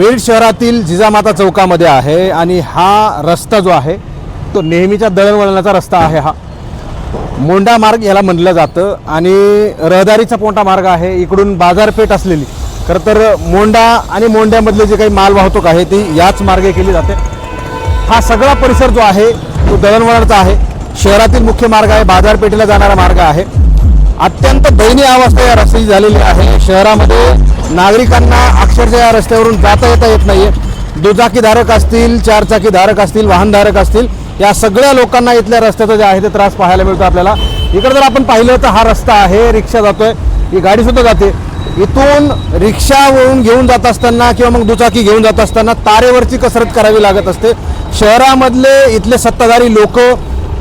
बीड शहरातील जिजामाता चौकामध्ये आहे आणि हा रस्ता जो आहे तो नेहमीच्या दळणवळणाचा रस्ता आहे हा. मोंडा मार्ग याला म्हणलं जातं आणि रहदारीचा मोठा मार्ग आहे इकडून बाजारपेठ असलेली. खरं तर मोंडा आणि मोंड्यामधले जे काही माल वाहतूक आहे ती याच मार्गे केली जाते. हा सगळा परिसर जो आहे तो दळणवळणाचा आहे. शहरातील मुख्य मार्ग आहे बाजारपेठेला जाणारा मार्ग आहे. अत्यंत दयनीय अवस्था या रस्त्याची झालेली आहे. शहरामध्ये नागरिकांना अक्षरशः या रस्त्यावरून जाता येता येत नाहीये. दुचाकीधारक असतील चारचाकीधारक असतील वाहनधारक असतील या सगळ्या लोकांना इथल्या रस्त्याचा जे आहे ते त्रास पाहायला मिळतो आपल्याला. इकडे जर आपण पाहिलं तर हा रस्ता आहे रिक्षा जातोय. ही गाडी सुद्धा जाते. इथून रिक्षावरून घेऊन जात असताना किंवा मग दुचाकी घेऊन जात असताना तारेवरची कसरत करावी लागत असते. शहरामधले इथले सत्ताधारी लोक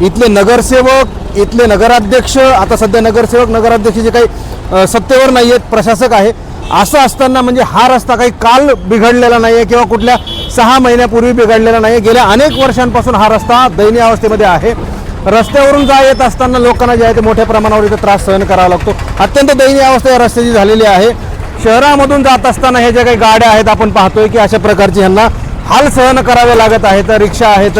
इथले नगरसेवक इथले नगराध्यक्ष आता सध्या नगरसेवक नगराध्यक्ष जे काही सत्तेवर नाही आहेत प्रशासक आहे असं असताना म्हणजे हा रस्ता काही काल बिघडलेला नाही आहे किंवा कुठल्या सहा महिन्यापूर्वी बिघडलेला नाही आहे गेल्या अनेक वर्षांपासून हा रस्ता दयनीय अवस्थेमध्ये आहे. रस्त्यावरून जा येत असताना लोकांना जे आहे ते मोठ्या प्रमाणावर इथं त्रास सहन करावा लागतो. अत्यंत दयनीय अवस्था या रस्त्याची झालेली आहे. शहरामधून जात असताना हे ज्या काही गाड्या आहेत आपण पाहतोय की अशा प्रकारची ह्यांना हाल सहन करावे लागत आहेत. रिक्षा आहेत.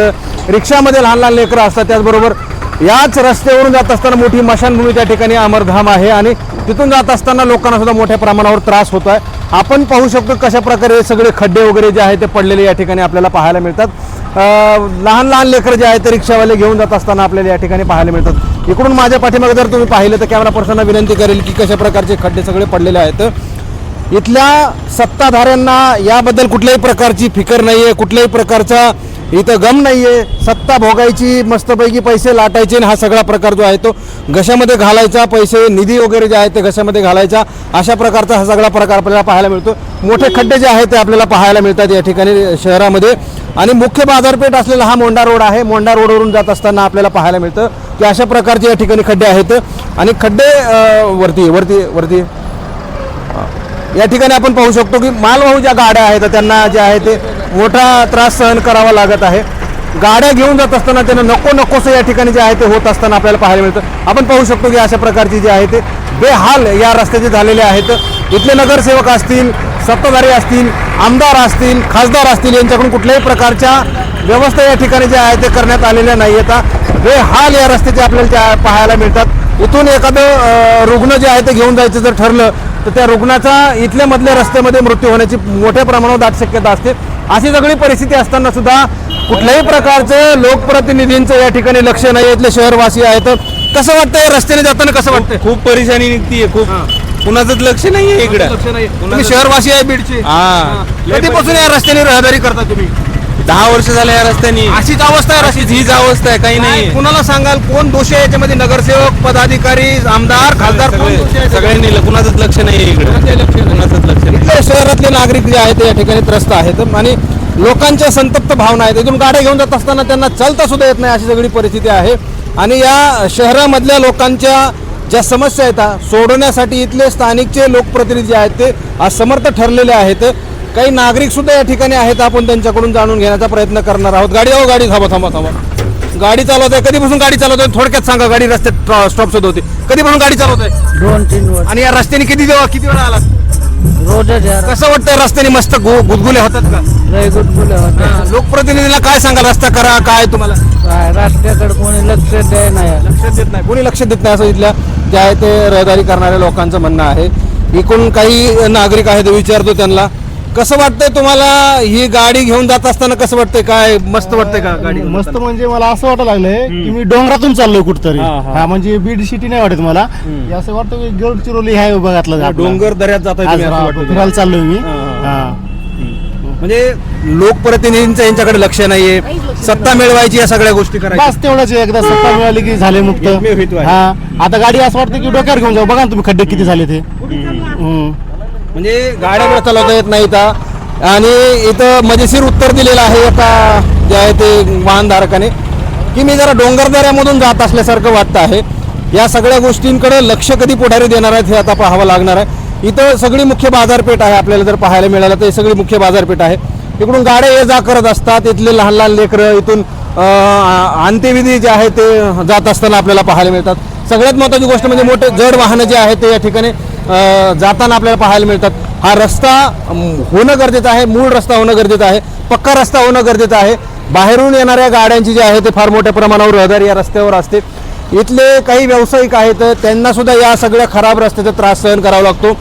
रिक्षामध्ये लहान लहान लेकरं असतात. त्याचबरोबर याच रस्त्यावरून जात असताना मोठी मशानभूमी त्या ठिकाणी अमरधाम आहे आणि तिथून जात असताना लोकांना सुद्धा मोठ्या प्रमाणावर त्रास होत आहे आपण पाहू शकतो कशा प्रकारे सगळे खड्डे वगैरे जे आहे ते पडलेले या ठिकाणी आपल्याला पाहायला मिळतात. लहान लहान लेकरं जे आहेत ते रिक्षावाले घेऊन जात असताना आपल्याला या ठिकाणी पाहायला मिळतात. इकडून माझ्या पाठीमागे जर तुम्ही पाहिलं तर कॅमेरा पर्सनला विनंती करेल की कशा प्रकारचे खड्डे सगळे पडलेले आहेत. इथल्या सत्ताधाऱ्यांना याबद्दल कुठल्याही प्रकारची फिकर नाही आहे कुठल्याही प्रकारचा इथं गम नाही आहे सत्ता भोगायची मस्तपैकी पैसे लाटायचे आणि हा सगळा प्रकार जो आहे तो घशामध्ये घालायचा पैसे निधी वगैरे जे आहे ते घशामध्ये घालायचा अशा प्रकारचा हा सगळा प्रकार आपल्याला पाहायला मिळतो. मोठे खड्डे जे आहेत ते आपल्याला पाहायला मिळतात या ठिकाणी शहरामध्ये. आणि मुख्य बाजारपेठ असलेला हा मोंडा रोड आहे. मोंडा रोडवरून जात असताना आपल्याला पाहायला मिळतं की अशा प्रकारचे या ठिकाणी खड्डे आहेत. आणि खड्डे वरती वरती वरती. या ठिकाणी आपण पाहू शकतो की मालवाहू ज्या गाड्या आहेत त्यांना जे आहे ते मोठा त्रास सहन करावा लागत आहे. गाड्या घेऊन जात असताना त्यांना नको नकोसं या ठिकाणी जे आहे ते होत असताना आपल्याला पाहायला मिळतं. आपण पाहू शकतो की अशा प्रकारची जे आहे ते बेहाल या रस्त्याचे झालेले आहेत. इथले नगरसेवक असतील सत्ताधारी असतील आमदार असतील खासदार असतील यांच्याकडून कुठल्याही प्रकारच्या व्यवस्था या ठिकाणी ज्या आहे ते करण्यात आलेल्या नाही आहेत. बेहाल या रस्त्याचे आपल्याला त्या पाहायला मिळतात. इथून एखादं रुग्ण जे आहे ते घेऊन जायचं जर ठरलं तर त्या रुग्णाचा इथल्या मधल्या रस्त्यामध्ये मृत्यू होण्याची मोठ्या प्रमाणावर दाट शक्यता असते. अशी सगळी परिस्थिती असताना सुद्धा कुठल्याही प्रकारचं लोकप्रतिनिधींचं या ठिकाणी लक्ष नाही. इथले शहरवासी आहेत. कसं वाटतं या रस्त्याने जाताना कसं वाटतंय? खूप परेशानी निघतीये. खूप कुणाचंच लक्ष नाहीये इकडं. लक्ष नाही तुम्ही शहरवासी आहे बीडचे. हा. कधीपासून या रस्त्याने रहदारी करता तुम्ही? दहा वर्ष झाले या रस्त्यानी. अशीच अवस्था आहे रस्त्याची. हीच अवस्था आहे काही नाही कुणाला सांगाल? कोण दोषी आहे याच्यामध्ये? नगरसेवक पदाधिकारी आमदार खासदार कोण दोषी आहे? सगळ्यांनी कुणाचंच लक्ष नाही इकडे. कुणाचंच लक्ष नाही. इथले शहरातले नागरिक जे आहेत ते या ठिकाणी त्रस्त आहेत. आणि लोकांच्या संतप्त भावना आहेत. इथून गाड्या घेऊन जात असताना त्यांना चालता सुद्धा येत नाही अशी सगळी परिस्थिती आहे. आणि या शहरामधल्या लोकांच्या ज्या समस्या आहेत हा, सोडवण्यासाठी इथले स्थानिकचे लोकप्रतिनिधी जे आहेत ते असमर्थ ठरलेले आहेत. काही नागरिक सुद्धा या ठिकाणी आहेत आपण त्यांच्याकडून जाणून घेण्याचा प्रयत्न करणार आहोत. गाडी हो गाडी थांबा थांबा थांबा. गाडी चालवत आहे कधीपासून गाडी चालवत आहे थोडक्यात सांगा. गाडी रस्त्यात स्टॉप सुद्धा होती. कधीपासून गाडी चालवत आहे दोन तीन वर्ष. आणि या रस्त्याने किती दिवस किती वेळा आला रोजच यार. कसं वाटतं रस्त्याने मस्त गु- गुदगुले होतात का? लय गुटगुले होते. लोकप्रतिनिधीला काय सांगाल? रस्ता करा काय तुम्हाला? काय रस्त्याकडे कोणी लक्ष द्याय नाही. लक्ष देत नाही. कोणी लक्ष देत नाही असं इथल्या जे आहे ते रहदारी करणाऱ्या लोकांचं म्हणणं आहे. एकूण काही नागरिक आहेत विचारतो त्यांना. कसं वाटतंय तुम्हाला ही गाडी घेऊन जात असताना कसं वाटतंय काय मस्त वाटतंय का गाडी घेऊन मस्त जाताना? म्हणजे मला असं वाटायला लागलंय की मी डोंगरातून चाललोय कुठतरी हा, हा. हा म्हणजे बीड सिटी नाही वाटत मला हे असं वाटतं की गडचिरोली ह्या विभागातलं आपलं. डोंगर दऱ्यात जाताय आज. फिरायला चाललोय मी हा, हा. हा म्हणजे लोकप्रतिनिधींचं यांच्याकडे लक्ष नाहीये सत्ता मिळवायची या सगळ्या गोष्टी करायच्या बस तेवढंच आहे. एकदा सत्ता मिळाली की झाले मुक्त एकमेव हेतू आहे. हा आता गाडी असं वाटतं की डोक्यावर घेऊन जाऊ बघा ना तुम्ही खड्डे किती झाले ते हम्म. म्हणजे गाड्या चालवता येत नाही इथं आणि इथं मजेशीर उत्तर दिलेलं आहे आता जे आहे ते वाहनधारकाने की मी जरा डोंगरदऱ्यामधून जात असल्यासारखं वाटतं आहे. या सगळ्या गोष्टींकडे लक्ष कधी पुढारी देणार आहेत हे आता पाहावं लागणार आहे. इथं सगळी मुख्य बाजारपेठ आहे आपल्याला जर पाहायला मिळालं तर ही सगळी मुख्य बाजारपेठ आहे. इकडून गाड्या ये जा करत असतात इथले लहान लहान लेकरं इथून अंत्यविधी जे आहे ते जात असताना आपल्याला पाहायला मिळतात. सगळ्यात महत्त्वाची गोष्ट म्हणजे मोठे जड वाहनं जे आहेत ते या ठिकाणी जाताना आपल्याला पाहायला मिळतात. हा रस्ता होणं गरजेचं आहे मूळ रस्ता होणं गरजेचं आहे पक्का रस्ता होणं गरजेचं आहे. बाहेरून येणाऱ्या गाड्यांची जी आहे ते फार मोठ्या प्रमाणावर रहदारी या रस्त्यावर असते. इथले काही व्यावसायिक आहेत त्यांना सुद्धा या सगळ्या खराब रस्त्याचा त्रास सहन करावा लागतो.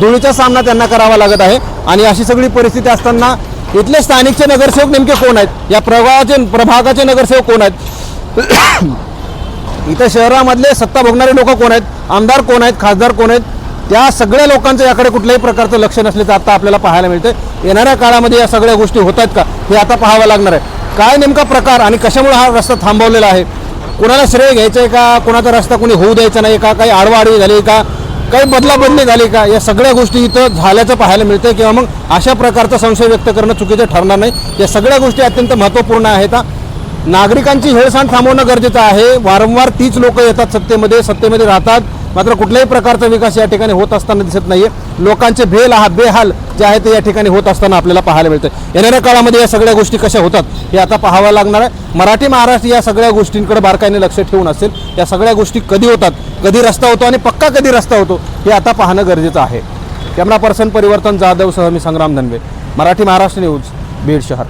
धुळीचा सामना त्यांना करावा लागत आहे. आणि अशी सगळी परिस्थिती असताना इथले स्थानिकचे नगरसेवक नेमके कोण आहेत? या प्रभागाचे प्रभागाचे नगरसेवक कोण आहेत? इथं शहरामधले सत्ता भोगणारे लोक कोण आहेत? आमदार कोण आहेत? खासदार कोण आहेत? त्या सगळ्या लोकांचं याकडे कुठल्याही प्रकारचं लक्ष नसल्याचं आता आपल्याला पाहायला मिळतं येणाऱ्या काळामध्ये या सगळ्या गोष्टी होत आहेत का? हे आता पाहावं लागणार आहे. काय नेमका प्रकार आणि कशामुळे हा रस्ता थांबवलेला आहे? कोणाला श्रेय घ्यायचं आहे का? कोणाचा रस्ता कोणी होऊ द्यायचा नाही का? काही आडवाआडवी झाली का? काही बदलाबदली झाली का? या सगळ्या गोष्टी इथं झाल्याचं पाहायला मिळतं किंवा मग अशा प्रकारचा संशय व्यक्त करणं चुकीचं ठरणार नाही. या सगळ्या गोष्टी अत्यंत महत्त्वपूर्ण आहेत नागरिकांची हेळसांड थांबवणं गरजेचं आहे. वारंवार तीच लोक येतात सत्तेमध्ये. सत्तेमध्ये राहतात. मात्र कुठल्याही प्रकारचा विकास या ठिकाणी होत असताना दिसत नाहीये. लोकांचे बेल हा बेहाल जे आहे ते या ठिकाणी होत असताना आपल्याला पाहायला मिळतं येणाऱ्या काळामध्ये या सगळ्या गोष्टी कशा होतात हे आता पाहावं लागणार आहे. मराठी महाराष्ट्र या सगळ्या गोष्टींकडे बारकाईने लक्ष ठेवून असेल या सगळ्या गोष्टी कधी होतात? कधी रस्ता होतो आणि पक्का कधी रस्ता होतो? हे आता पाहणं गरजेचं आहे. कॅमेरा पर्सन परिवर्तन जाधव सह मी संग्राम धनवे. मराठी महाराष्ट्र न्यूज बीड शहर.